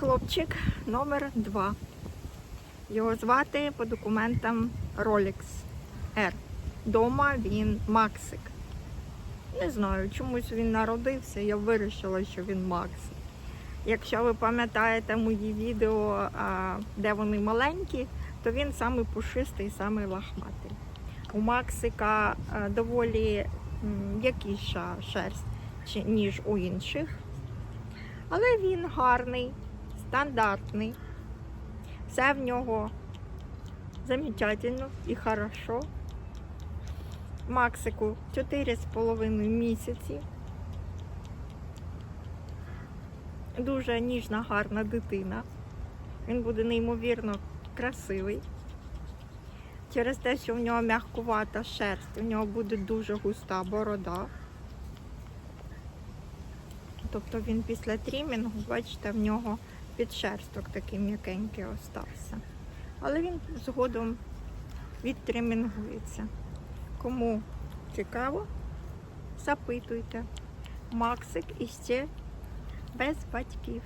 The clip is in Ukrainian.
Хлопчик номер 2. Його звати по документам Rolex R. Дома він Максик. Не знаю, чомусь він народився, я вирішила, що він Макс. Якщо ви пам'ятаєте мої відео, де вони маленькі, то він самий пушистий, самий лахматий. У Максика доволі м, м'якіша шерсть, ніж у інших. Але він гарний, стандартний. Все в нього замечательно і хорошо. Максику 4,5 місяці. Дуже ніжна, гарна дитина. Він буде неймовірно красивий. Через те, що в нього м'якувата шерсть, у нього буде дуже густа борода. Тобто він після трімінгу, бачите, в нього підшерсток такий м'якенький остався. Але він згодом відтримінгується. Кому цікаво, запитуйте. Максик іще без батьків.